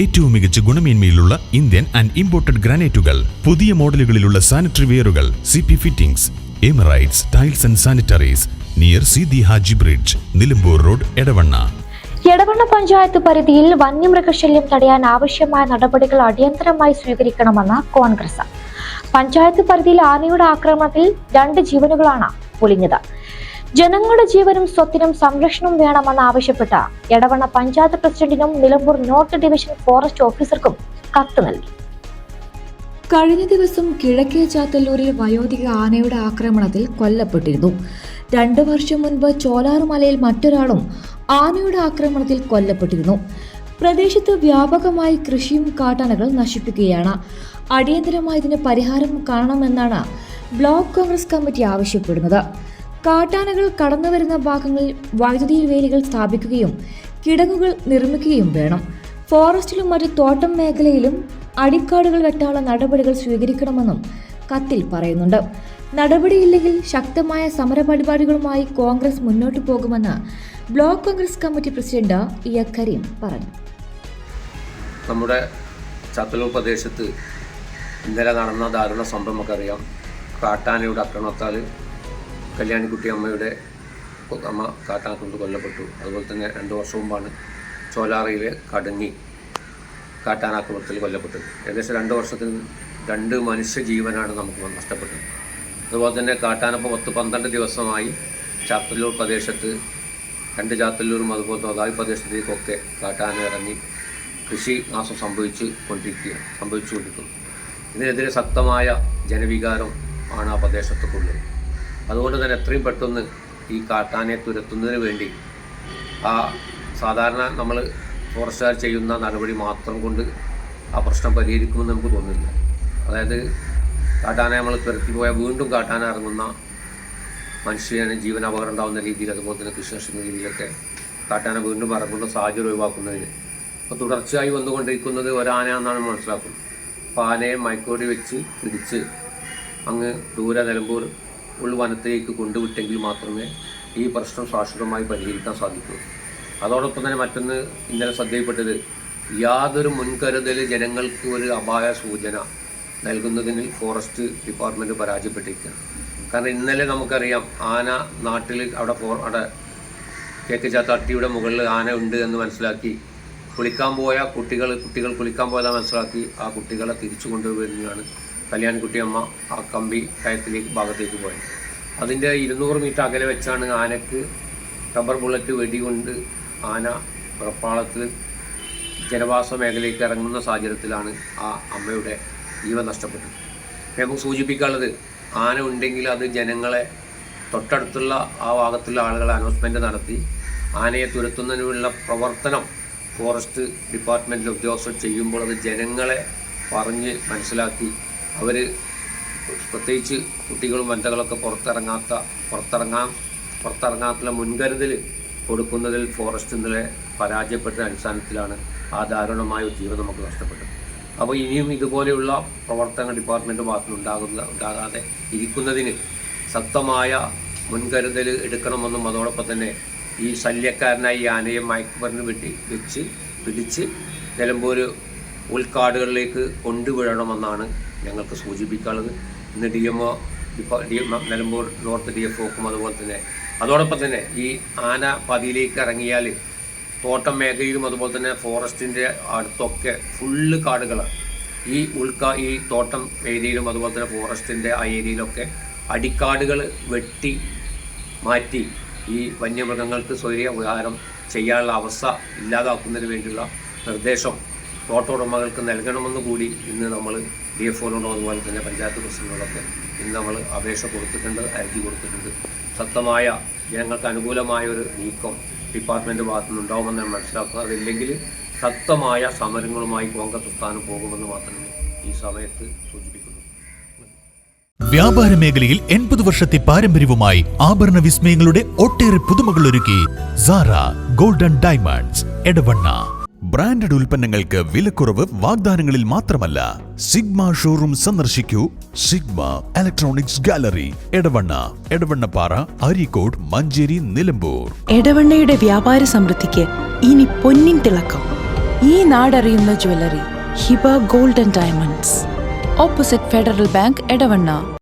ഏറ്റവും മികച്ച ഗുണമേന്മയിലുള്ള ഇന്ത്യൻ ആൻഡ് ഇമ്പോർട്ടഡ് ഗ്രാനൈറ്റുകൾ പുതിയ മോഡലുകളിലുള്ള sanitary വെയറുകൾ C P fittings Emirates tiles and sanitaries near C D Haji bridge Nilambur road Edavanna. Edavanna panchayat പരിധിയിൽ വന്യമൃഗശല്യം തടയാൻ ആവശ്യമായ നടപടികൾ അടിയന്തരമായി സ്വീകരിക്കണമെന്ന് കോൺഗ്രസ്. പഞ്ചായത്ത് പരിധിയിൽ ആനയുടെ ആക്രമണത്തിൽ രണ്ട് ജീവനുകളാണ് പൊലിഞ്ഞത്. ജനങ്ങളുടെ ജീവനും സ്വത്തിനും സംരക്ഷണം വേണമെന്ന് ആവശ്യപ്പെട്ട എടവണ്ണ പഞ്ചായത്ത് പ്രസിഡന്റിനും നിലമ്പൂർ നോർത്ത് ഡിവിഷൻ ഫോറസ്റ്റ് ഓഫീസർക്കും കത്ത് നൽകി. കഴിഞ്ഞ ദിവസം കിഴക്കേ ചാത്തല്ലൂരിൽ വയോധിക ആനയുടെ ആക്രമണത്തിൽ കൊല്ലപ്പെട്ടിരുന്നു. രണ്ട് വർഷം മുൻപ് ചോലാറുമലയിൽ മറ്റൊരാളും ആനയുടെ ആക്രമണത്തിൽ കൊല്ലപ്പെട്ടിരുന്നു. പ്രദേശത്ത് വ്യാപകമായി കൃഷിയും കാട്ടാനകൾ നശിപ്പിക്കുകയാണ്. അടിയന്തരമായി ഇതിന് പരിഹാരം കാണണമെന്നാണ് ബ്ലോക്ക് കോൺഗ്രസ് കമ്മിറ്റി ആവശ്യപ്പെടുന്നത്. കാട്ടാനകൾ കടന്നു വരുന്ന ഭാഗങ്ങളിൽ വൈദ്യുതി വേലികൾ സ്ഥാപിക്കുകയും കിടങ്ങുകൾ നിർമ്മിക്കുകയും വേണം. ഫോറസ്റ്റിലും മറ്റു തോട്ടം മേഖലയിലും അടിക്കാടുകൾ വെട്ടാനുള്ള നടപടികൾ സ്വീകരിക്കണമെന്നും കത്തിൽ പറയുന്നുണ്ട്. നടപടിയില്ലെങ്കിൽ ശക്തമായ സമര പരിപാടികളുമായി കോൺഗ്രസ് മുന്നോട്ടു പോകുമെന്ന് block Congress committee president E Kareem പറഞ്ഞു. നമ്മുടെ ചത്തലൂർ പ്രദേശത്ത് ഇന്നലെ നടന്ന ദാരുണ സംഭവം നമുക്കറിയാം. കാട്ടാനയുടെ ആക്രമണത്താൽ കല്യാണിക്കുട്ടി അമ്മയുടെ അമ്മ കാട്ടാക്കൊണ്ട് കൊല്ലപ്പെട്ടു. അതുപോലെ തന്നെ രണ്ട് വർഷം മുമ്പാണ് ചോലാറയിലെ കടങ്ങി കാട്ടാനാക്രമണത്തിൽ കൊല്ലപ്പെട്ടത്. ഏകദേശം രണ്ട് വർഷത്തിൽ രണ്ട് മനുഷ്യ ജീവനാണ് നമുക്ക് നഷ്ടപ്പെട്ടത്. അതുപോലെ തന്നെ കാട്ടാനപ്പം പത്ത് പന്ത്രണ്ട് ദിവസമായി ചാത്തല്ലൂർ പ്രദേശത്ത് രണ്ട് ചാത്തല്ലൂരും അതുപോലെ തോതായി പ്രദേശത്തേക്കൊക്കെ കാട്ടാന ഇറങ്ങി കൃഷി നാശം സംഭവിച്ച് കൊണ്ടിരിക്കുകയാണ് സംഭവിച്ചുകൊണ്ടിരിക്കുന്നു ഇതിനെതിരെ ശക്തമായ ജനവികാരം ആണ് ആ പ്രദേശത്തൊക്കെയുള്ളത് അതുകൊണ്ട് തന്നെ എത്രയും പെട്ടെന്ന് ഈ കാട്ടാനെ തുരത്തുന്നതിന് വേണ്ടി ആ സാധാരണ നമ്മൾ ഫോറസ്റ്റുകാർ ചെയ്യുന്ന നടപടി മാത്രം കൊണ്ട് ആ പ്രശ്നം പരിഹരിക്കുമെന്ന് നമുക്ക് തോന്നുന്നില്ല. അതായത് കാട്ടാന നമ്മൾ തുരത്തി പോയാൽ വീണ്ടും കാട്ടാന ഇറങ്ങുന്ന മനുഷ്യന് ജീവൻ അപകടം ഉണ്ടാകുന്ന രീതിയിൽ അതുപോലെ തന്നെ കൃഷി നഷ്ടം രീതിയിലൊക്കെ കാട്ടാന വീണ്ടും ഇറങ്ങുന്ന സാഹചര്യം ഒഴിവാക്കുന്നതിന്. അപ്പോൾ തുടർച്ചയായി വന്നുകൊണ്ടിരിക്കുന്നത് ഒരാന എന്നാണ് മനസ്സിലാക്കുന്നത്. അപ്പോൾ ആനയെ മയക്കോടി വെച്ച് പിടിച്ച് അങ്ങ് ദൂരെ നിലമ്പൂർ ഉൾവനത്തിലേക്ക് കൊണ്ടുവിട്ടെങ്കിൽ മാത്രമേ ഈ പ്രശ്നം ശാശ്വതമായി പരിഹരിക്കാൻ സാധിക്കൂ. അതോടൊപ്പം തന്നെ മറ്റൊന്ന് ഇന്നലെ ശ്രദ്ധയിൽപ്പെട്ടത് യാതൊരു മുൻകരുതൽ ജനങ്ങൾക്ക് ഒരു അപായ സൂചന നൽകുന്നതിന് ഫോറസ്റ്റ് ഡിപ്പാർട്ട്മെന്റ് പരാജയപ്പെട്ടിരിക്കുകയാണ്. കാരണം ഇന്നലെ നമുക്കറിയാം ആന നാട്ടിൽ അവിടെ ഫോ അവിടെ കേക്ക് ചാത്തട്ടിയുടെ മുകളിൽ ആന ഉണ്ട് എന്ന് മനസ്സിലാക്കി കുളിക്കാൻ പോയ കുട്ടികൾ കുട്ടികൾ കുളിക്കാൻ പോയതാണ് മനസ്സിലാക്കി ആ കുട്ടികളെ തിരിച്ചു കൊണ്ടുവരുന്നതാണ് കല്യാൺകുട്ടിയമ്മ ആ കമ്പി കയത്തിലേക്ക് ഭാഗത്തേക്ക് പോയത് അതിന്റെ ഇരുന്നൂറ് മീറ്റർ അകലെ വെച്ചാണ് ആനക്ക് റബ്ബർ ബുള്ളറ്റ് വെടികൊണ്ട് ആന പുറപ്പാളത്തിൽ ജനവാസ മേഖലയിലേക്ക് ഇറങ്ങുന്ന സാഹചര്യത്തിലാണ് ആ അമ്മയുടെ ജീവൻ നഷ്ടപ്പെട്ടത്. നമുക്ക് സൂചിപ്പിക്കാനുള്ളത് ആന ഉണ്ടെങ്കിൽ അത് ജനങ്ങളെ തൊട്ടടുത്തുള്ള ആ ഭാഗത്തുള്ള ആളുകളെ അനൗൺസ്മെന്റ് നടത്തി ആനയെ തുരത്തുന്നതിനുള്ള പ്രവർത്തനം ഫോറസ്റ്റ് ഡിപ്പാർട്ട്മെന്റിലെ ഉദ്യോഗസ്ഥർ ചെയ്യുമ്പോൾ അത് ജനങ്ങളെ പറഞ്ഞ് മനസ്സിലാക്കി അവർ പ്രത്യേകിച്ച് കുട്ടികളും വനിതകളൊക്കെ പുറത്തിറങ്ങാത്ത പുറത്തിറങ്ങാൻ പുറത്തിറങ്ങാത്തുള്ള മുൻകരുതൽ കൊടുക്കുന്നതിൽ ഫോറസ്റ്റ് ഇന്നലെ പരാജയപ്പെട്ട അടിസ്ഥാനത്തിലാണ് ആ ദാരുണമായ ജീവൻ നമുക്ക് നഷ്ടപ്പെട്ടത്. അപ്പോൾ ഇനിയും ഇതുപോലെയുള്ള പ്രവർത്തന ഡിപ്പാർട്ട്മെന്റ് ഭാഗത്തുനിന്ന് ഉണ്ടാകുന്ന ഉണ്ടാകാതെ ഇരിക്കുന്നതിന് ശക്തമായ മുൻകരുതൽ എടുക്കണമെന്നും അതോടൊപ്പം തന്നെ ഈ ശല്യക്കാരനായി ആനയെ മയക്കുമരുന്ന് വെട്ടി വെച്ച് പിടിച്ച് നിലമ്പൂർ ഉൾക്കാടുകളിലേക്ക് കൊണ്ടുവിടണമെന്നാണ് ഞങ്ങൾക്ക് സൂചിപ്പിക്കാനുള്ളത്. ഇന്ന് D M O D M Nilambur north D F ഒക്കും അതുപോലെ തന്നെ അതോടൊപ്പം തന്നെ ഈ ആന പതിയിലേക്ക് ഇറങ്ങിയാൽ തോട്ടം മേഖലയിലും അതുപോലെ തന്നെ ഫോറസ്റ്റിന്റെ അടുത്തൊക്കെ ഫുള്ള് കാടുകളാണ്. ഈ ഉൾക്കാ ഈ തോട്ടം ഏരിയയിലും അതുപോലെ തന്നെ ഫോറസ്റ്റിന്റെ ആ ഏരിയയിലൊക്കെ അടിക്കാടുകൾ വെട്ടി മാറ്റി ഈ വന്യമൃഗങ്ങൾക്ക് ഉപകാരം ചെയ്യാനുള്ള അവസ്ഥ ഇല്ലാതാക്കുന്നതിന് വേണ്ടിയുള്ള നിർദ്ദേശം തോട്ടുടമകൾക്ക് നൽകണമെന്ന് കൂടി ഇന്ന് നമ്മൾ ഡി എഫ് ഒനോടോ അതുപോലെ തന്നെ പഞ്ചായത്ത് പ്രസിഡന്റിനോടൊക്കെ ഇന്ന് നമ്മൾ അപേക്ഷ കൊടുത്തിട്ടുണ്ട് അർജി കൊടുത്തിട്ടുണ്ട്. ശക്തമായ ജനങ്ങൾക്ക് അനുകൂലമായ ഒരു നീക്കം ഡിപ്പാർട്ട്മെന്റ് ഭാഗത്തു നിന്നുണ്ടാവുമെന്ന് മനസ്സിലാക്കുക അതില്ലെങ്കിൽ ശക്തമായ സമരങ്ങളുമായി കോൺഗ്രസ് പ്രസ്ഥാനം പോകുമെന്ന് മാത്രമേ ഈ സമയത്ത് സൂചിപ്പിക്കുന്നു. വ്യാപാര മേഖലയിൽ എൺപത് വർഷത്തെ പാരമ്പര്യവുമായി ആഭരണ വിസ്മയങ്ങളുടെ ഒട്ടേറെ പുതുമകൾ ഒരുക്കി. Sara golden diamonds Edavanna. Branded ഉൽപ്പന്നങ്ങൾക്ക് വിലക്കുറവ് വാഗ്ദാനങ്ങളിൽ മാത്രമല്ല. സിഗ്മ ഷോറൂം സന്ദർശിക്കൂ. Sigma electronics gallery Edavanna Edavannappara Areekode Manjeri Nilambur. എടവണ്ണയുടെ വ്യാപാര സമൃദ്ധിക്ക് ഇനി പൊന്നിൻ തിളക്കം. ഈ നാടറിയുന്ന jewellery Hiba golden diamonds. Opposite Federal Bank Edavanna.